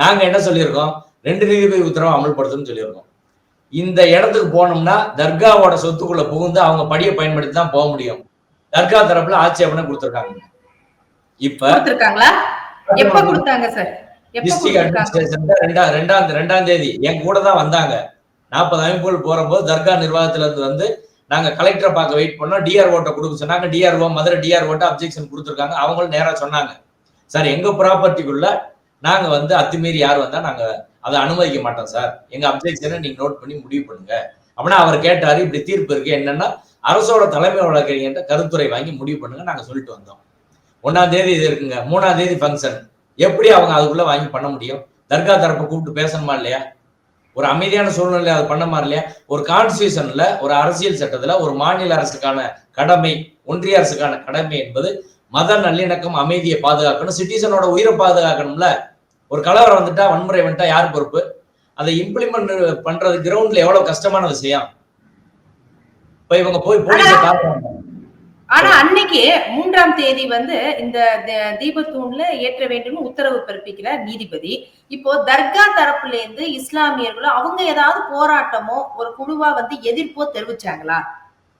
நாங்க என்ன சொல்லியிருக்கோம்? ரெண்டு நீதிபதி உத்தரவு அமல்படுத்தணும்னு சொல்லியிருக்கோம். இந்த இடத்துக்கு போனோம்னா தர்காவோட சொத்துக்குள்ள புகுந்து அவங்க படியை பயன்படுத்தி தான் போக முடியும். தர்கா தரப்புல ஆட்சேபனை கொடுத்துருக்காங்க. இப்ப டிஸ்ட்ரிக்ட் அட்மினிஸ்ட்ரேஷன் ரெண்டா ரெண்டாம் ரெண்டாம் தேதி. என் கூட தான் வந்தாங்க. நாற்பது அமைப்புகள் போறபோது தர்கா நிர்வாகத்துல இருந்து வந்து நாங்க கலெக்டரை பார்க்க வெயிட் பண்ணோம். டிஆர் ஓட்ட கொடுக்க சொன்னாங்க. டிஆர்ஓ மதுரை டிஆர் ஓட்ட அப்ஜெக்ஷன் கொடுத்துருக்காங்க. அவங்களும் நேரா சொன்னாங்க. சார் எங்க ப்ராப்பர்ட்டிக்குள்ள நாங்க வந்து அத்துமீறி யார் வந்தா நாங்க அதை அனுமதிக்க மாட்டோம் சார். எங்க அப்ஜெக்ஷனை நீங்க நோட் பண்ணி முடிவு பண்ணுங்க. அப்படின்னா அவர் கேட்டாரு இப்படி தீர்ப்பு இருக்கு என்னன்னா அரசோட தலைமை வழக்கறிஞர்கிட்ட கருத்துரை வாங்கி முடிவு பண்ணுங்க நாங்க சொல்லிட்டு வந்தோம். ஒன்னாம் தேதி இது இருக்குங்க மூணாம் தேதி ஃபங்க்ஷன் எப்படி அவங்க அதுக்குள்ள வாங்கி பண்ண முடியும்? தர்கா தரப்பை கூப்பிட்டு பேசணுமா இல்லையா? ஒரு அமைதியான சூழ்நிலை பண்ண மாரி இல்லையா? ஒரு கான்ஸ்டியூஷன்ல ஒரு அரசியல் சட்டத்துல ஒரு மாநில அரசுக்கான கடமை ஒன்றிய அரசுக்கான கடமை என்பது மத நல்லிணக்கம் அமைதியை பாதுகாக்கணும் சிட்டிசனோட உயிரை பாதுகாக்கணும்ல. ஒரு கலவரம் வந்துட்டா வன்முறை வந்துட்டா யார் பொறுப்பு? அதை இம்ப்ளிமெண்ட் பண்றது கிரவுண்ட்ல எவ்வளவு கஷ்டமான விஷயம் இப்ப இவங்க போய் போலீஸை காட்டுறாங்க ஆனா அன்னைக்கு மூன்றாம் தேதி வந்து இந்த தீபத்தூண்ல ஏற்ற வேண்டும்னு உத்தரவு பிறப்பிக்கிறார் நீதிபதி இப்போ தர்கா தரப்புல இருந்து இஸ்லாமியர்களோ அவங்க ஏதாவது போராட்டமோ ஒரு குழுவா வந்து எதிர்ப்போ தெரிவிச்சாங்களா?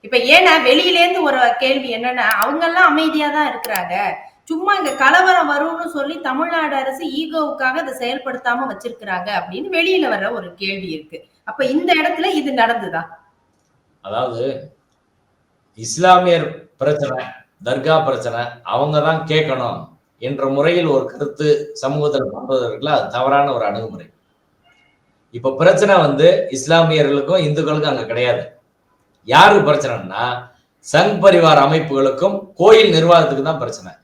இப்ப ஏன்னா வெளியில இருந்து ஒரு கேள்வி என்னன்னா அவங்க எல்லாம் அமைதியா தான் இருக்கிறாங்க. சும்மா இங்க கலவரம் வரும்னு சொல்லி தமிழ்நாடு அரசு ஈகோவுக்காக அதை செயல்படுத்தாம வச்சிருக்கிறாங்க அப்படின்னு வெளியில வர்ற ஒரு கேள்வி இருக்கு. அப்ப இந்த இடத்துல இது நடந்துதா? அதாவது இஸ்லாமியர் பிரச்சனை தர்கா பிரச்சனை அவங்க தான் கேட்கணும் என்ற முறையில் ஒரு கருத்து சமூகத்தில் பண்றதற்குல அது தவறான ஒரு அணுகுமுறை. இப்ப பிரச்சனை வந்து இஸ்லாமியர்களுக்கும் இந்துக்களுக்கும் அங்க கிடையாது. யாருக்கு பிரச்சனைன்னா சங் பரிவார் அமைப்புகளுக்கும் கோயில் நிர்வாகத்துக்கு தான் பிரச்சனை.